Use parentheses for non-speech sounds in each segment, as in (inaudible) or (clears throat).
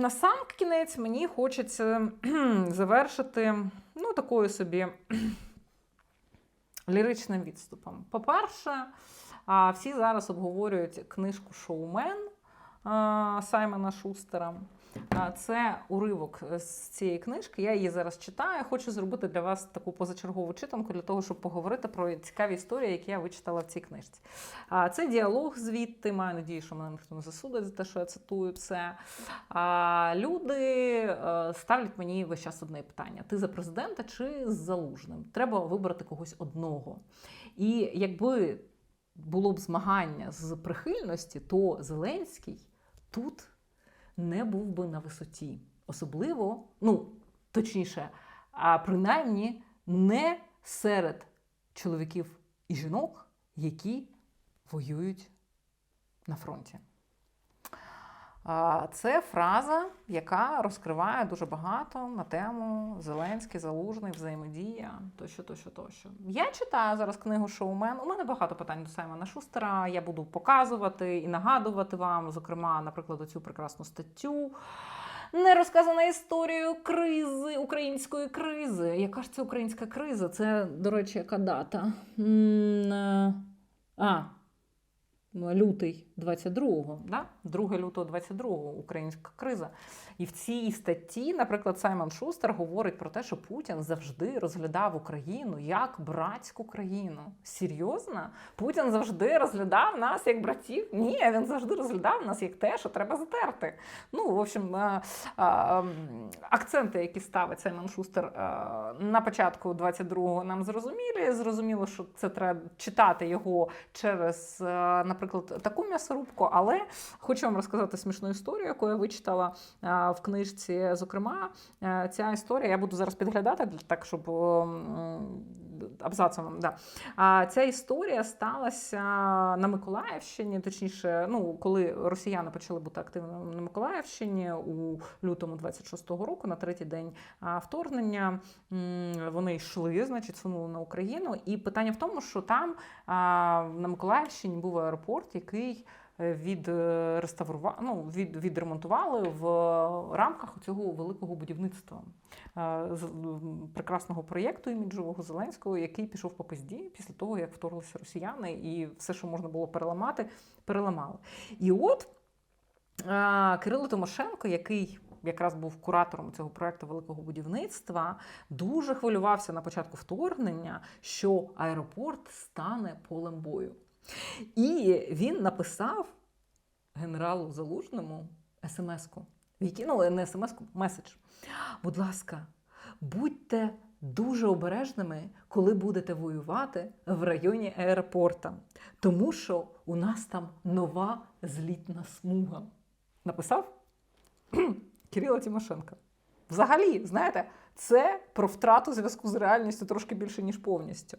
на сам кінець мені хочеться завершити ну, такою собі ліричним відступом. По-перше, всі зараз обговорюють книжку Шоумен Саймона Шустера. Це уривок з цієї книжки. Я її зараз читаю. Хочу зробити для вас таку позачергову читанку для того, щоб поговорити про цікаві історії, які я вичитала в цій книжці. Це діалог звідти. Маю надію, що мене ніхто не засудить за те, що я цитую це. Люди е, ставлять мені весь час одне питання: ти за президента чи з залужним? Треба вибрати когось одного. І якби було б змагання з прихильності, то Зеленський тут не був би на висоті. Особливо, ну, точніше, а принаймні не серед чоловіків і жінок, які воюють на фронті. Це фраза, яка розкриває дуже багато на тему Зеленський, Залужний, взаємодія, тощо, тощо, тощо. Я читаю зараз книгу Шоумен. У мене багато питань до Саймона Шустера. Я буду показувати і нагадувати вам, зокрема, наприклад, цю прекрасну статтю. Не розказана історію кризи, української кризи. Яка ж це українська криза? Це, до речі, яка дата? Е, А, лютий 22-го, да? 2 лютого 22-го українська криза. І в цій статті, наприклад, Саймон Шустер говорить про те, що Путін завжди розглядав Україну як братську країну. Серйозно? Путін завжди розглядав нас як братів? Ні, він завжди розглядав нас як те, що треба затерти. Ну, в общем, а, а, акценти, які ставить Саймон Шустер а, на початку 22-го, нам зрозумілі. Зрозуміло, що це треба читати його через, наприклад, таку м'ясорубку, але хочу вам розказати смішну історію, яку я вичитала в книжці. Зокрема, ця історія я буду зараз підглядати так, щоб м, абзацом. Да. А ця історія сталася на Миколаївщині, точніше, ну коли росіяни почали бути активними на Миколаївщині у лютому 26-го року, на третій день вторгнення, вони йшли, значить, сунули на Україну. І питання в тому, що там на Миколаївщині був аеропорт, який від реставрува... ну, від, відремонтували в рамках цього великого будівництва е, прекрасного проєкту іміджового Зеленського, який пішов по пизді після того, як вторглися росіяни, і все, що можна було переламати, переламали. І от е, Кирило Тимошенко, який якраз був куратором цього проекту великого будівництва, дуже хвилювався на початку вторгнення, що аеропорт стане полем бою. І він написав генералу Залужному смс-ку, ну, не смс-ку, меседж. Будь ласка, будьте дуже обережними, коли будете воювати в районі аеропорта, тому що у нас там нова злітна смуга. Написав (clears throat) Кирило Тимошенко. Взагалі, знаєте, це про втрату зв'язку з реальністю трошки більше, ніж повністю.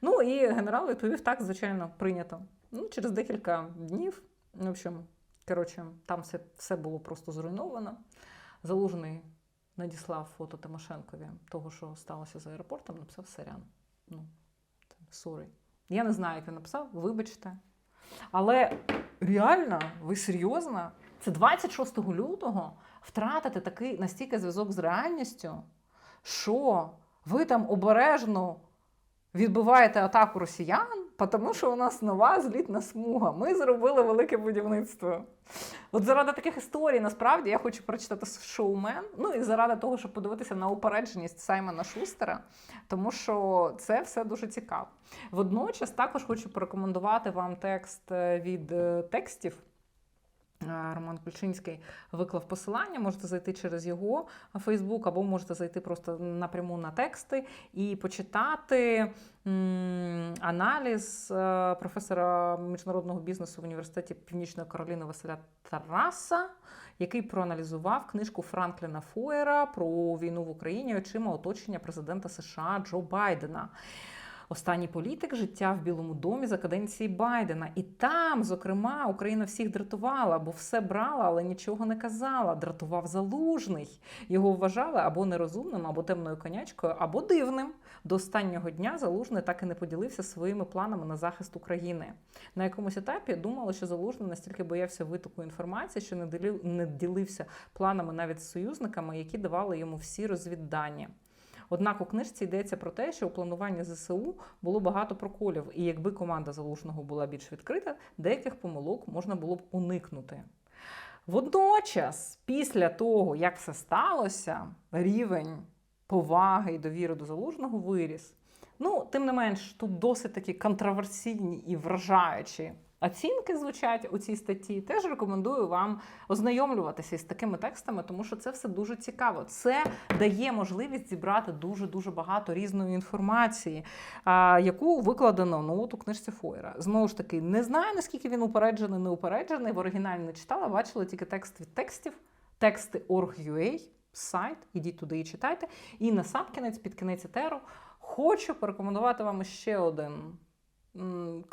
Ну і генерал відповів так, звичайно, прийнято. Ну, через декілька днів, в общем, коротше, там все, все було просто зруйновано. Залужний надіслав фото Тимошенкові того, що сталося з аеропортом, написав сорян. Ну, сорі. Я не знаю, як він написав, вибачте. Але реально, ви серйозно? Це 26 лютого втратити такий настільки зв'язок з реальністю, що ви там обережно відбиваєте атаку росіян, тому що у нас нова злітна смуга. Ми зробили велике будівництво. От заради таких історій, насправді, я хочу прочитати шоумен. Ну і заради того, щоб подивитися на упередженість Саймона Шустера, тому що це все дуже цікаво. Водночас також хочу порекомендувати вам текст е, від е, текстів. Е, Роман Кульчинський виклав посилання, можете зайти через його Фейсбук, або можете зайти просто напряму на тексти і почитати аналіз е, професора міжнародного бізнесу в університеті Північної Кароліни Василя Тараса, який проаналізував книжку Франкліна Фуера про війну в Україні очима оточення президента США Джо Байдена. Останній політик життя в Білому домі за каденції Байдена. І там, зокрема, Україна всіх дратувала, бо все брала, але нічого не казала. Дратував залужний. Його вважали або нерозумним, або темною конячкою, або дивним. До останнього дня залужний так і не поділився своїми планами на захист України. На якомусь етапі думали, що залужний настільки боявся витоку інформації, що не ділив, не ділився планами навіть з союзниками, які давали йому всі розвіддані. Однак у книжці йдеться про те, що у плануванні ЗСУ було багато проколів, і якби команда залужного була більш відкрита, деяких помилок можна було б уникнути. Водночас, після того, як все сталося, рівень поваги і довіри до залужного виріс. Ну, тим не менш, тут досить такі контроверсійні і вражаючі оцінки звучать у цій статті. Теж рекомендую вам ознайомлюватися із такими текстами, тому що це все дуже цікаво. Це дає можливість зібрати дуже дуже багато різної інформації, яку викладено ну, от у книжці Фойера. Знову ж таки, не знаю наскільки він упереджений, не упереджений. В оригіналі не читала, бачила тільки текст від текстів, тексти org.ua, сайт. Ідіть туди і читайте. І на сам кінець, під кінець етеру, хочу порекомендувати вам ще один ну,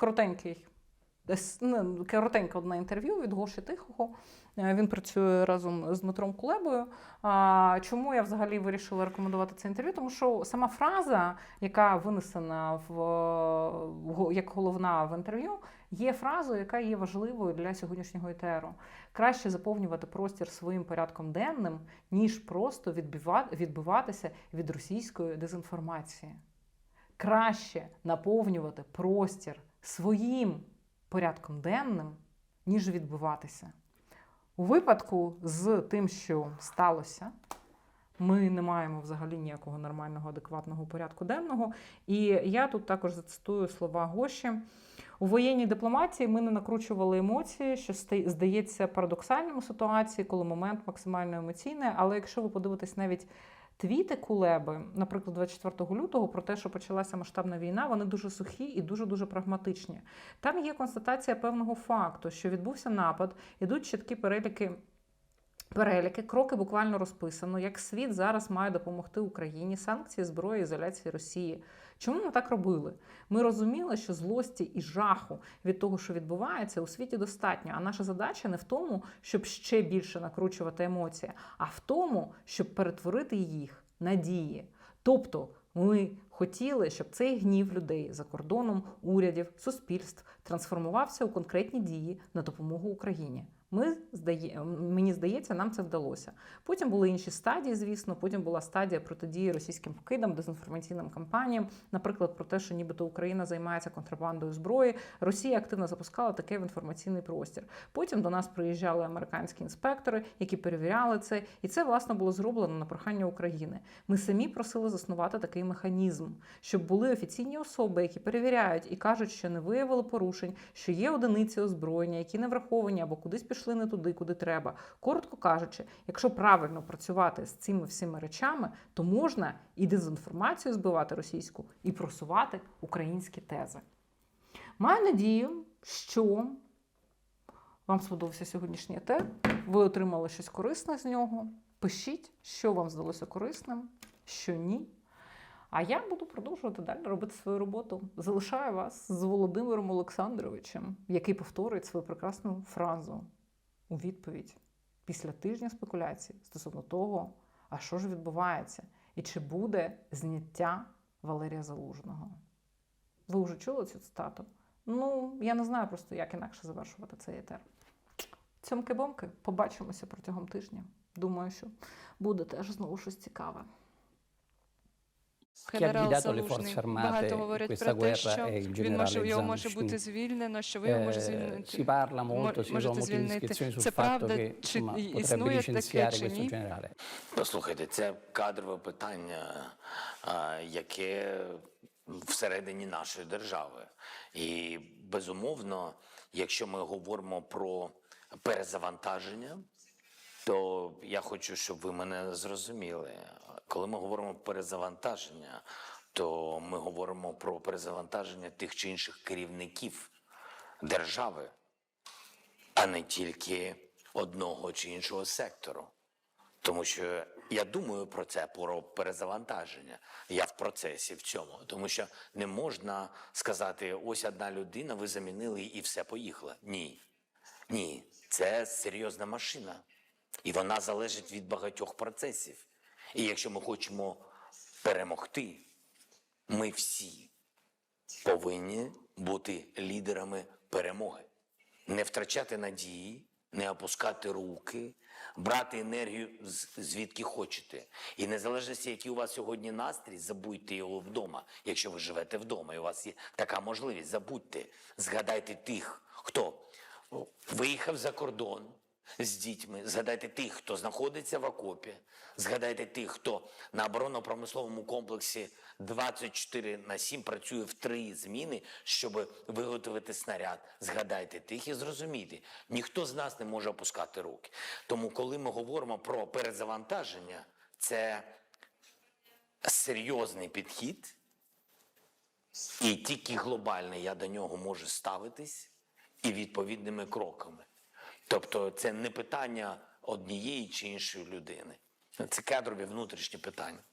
Коротеньке одне інтерв'ю від Гоші Тихого. Е, Він працює разом з Дмитром Кулебою. Чому я взагалі вирішила рекомендувати це інтерв'ю? Тому що сама фраза, яка винесена в як головна в інтерв'ю, є фразою, яка є важливою для сьогоднішнього етеру. Краще заповнювати простір своїм порядком денним, ніж просто відбива- відбиватися від російської дезінформації. Краще наповнювати простір своїм порядком денним, ніж відбиватися. У випадку з тим, що сталося, ми не маємо взагалі ніякого нормального, адекватного порядку денного. І я тут також зацитую слова Гоші. У воєнній дипломатії ми не накручували емоції, що здається парадоксальним у ситуації, коли момент максимально емоційний. Але якщо ви подивитесь навіть твіти Кулеби, наприклад, 24 лютого, про те, що почалася масштабна війна, вони дуже сухі і дуже дуже прагматичні. Там є констатація певного факту, що відбувся напад, ідуть чіткі переліки. Переліки, кроки буквально розписано, як світ зараз має допомогти Україні, санкції, зброї, ізоляції Росії. Чому ми так робили? Ми розуміли, що злості і жаху від того, що відбувається, у світі достатньо. А наша задача не в тому, щоб ще більше накручувати емоції, а в тому, щоб перетворити їх на дії. Тобто ми хотіли, щоб цей гнів людей за кордоном, урядів, суспільств трансформувався у конкретні дії на допомогу Україні. Ми здає, мені здається, нам це вдалося. Потім були інші стадії, звісно. Потім була стадія протидії російським вкидам, дезінформаційним кампаніям, наприклад, про те, що нібито Україна займається контрабандою зброї. Росія активно запускала таке в інформаційний простір. Потім до нас приїжджали американські інспектори, які перевіряли це, і це власне було зроблено на прохання України. Ми самі просили заснувати такий механізм, щоб були офіційні особи, які перевіряють і кажуть, що не виявили порушень, що є одиниці озброєння, які не враховані або кудись пішли не туди, куди треба. Коротко кажучи, якщо правильно працювати з цими всіма речами, то можна і дезінформацію збивати російську, і просувати українські тези. Маю надію, що вам сподобався сьогоднішній етер. Ви отримали щось корисне з нього. Пишіть, що вам здалося корисним, що ні. А я буду продовжувати далі робити свою роботу. Залишаю вас з Володимиром Олександровичем, який повторює свою прекрасну фразу у відповідь після тижня спекуляцій стосовно того, а що ж відбувається, і чи буде зняття Валерія Залужного. Ви вже чули цю цитату? Ну, я не знаю просто, як інакше завершувати цей етер. Цьомки-бомки, побачимося протягом тижня. Думаю, що буде теж знову щось цікаве. Генерал Залужний багато in говорять questa про те, guerra що è il він може generale його може бути звільнено, що ви його може Eh, звільнити. si parla molto, мо- ci можете molte звільнити. sul Це fatto правда, che чи insomma, potrebbe існує таке, licenziare чи questo ні? generale. Послухайте, це кадрове питання, яке всередині нашої держави. І безумовно, якщо ми говоримо про перезавантаження, то я хочу, щоб ви мене зрозуміли. Коли ми говоримо про перезавантаження, то ми говоримо про перезавантаження тих чи інших керівників держави, а не тільки одного чи іншого сектору. Тому що я думаю про це, про перезавантаження. Я в процесі в цьому. Тому що не можна сказати: ось одна людина, ви замінили і все поїхало. Ні. Ні, це серйозна машина. І вона залежить від багатьох процесів. І якщо ми хочемо перемогти, ми всі повинні бути лідерами перемоги. Не втрачати надії, не опускати руки, брати енергію звідки хочете. І незалежно, який у вас сьогодні настрій, забудьте його вдома. Якщо ви живете вдома, і у вас є така можливість, забудьте, згадайте тих, хто виїхав за кордон з дітьми, згадайте тих, хто знаходиться в окопі, згадайте тих, хто на оборонно-промисловому комплексі 24 на 7 працює в три зміни, щоб виготовити снаряд. Згадайте тих і зрозумійте, ніхто з нас не може опускати руки. Тому, коли ми говоримо про перезавантаження, це серйозний підхід, і тільки глобальний я до нього можу ставитись і відповідними кроками. Тобто це не питання однієї чи іншої людини. Це кадрові внутрішні питання.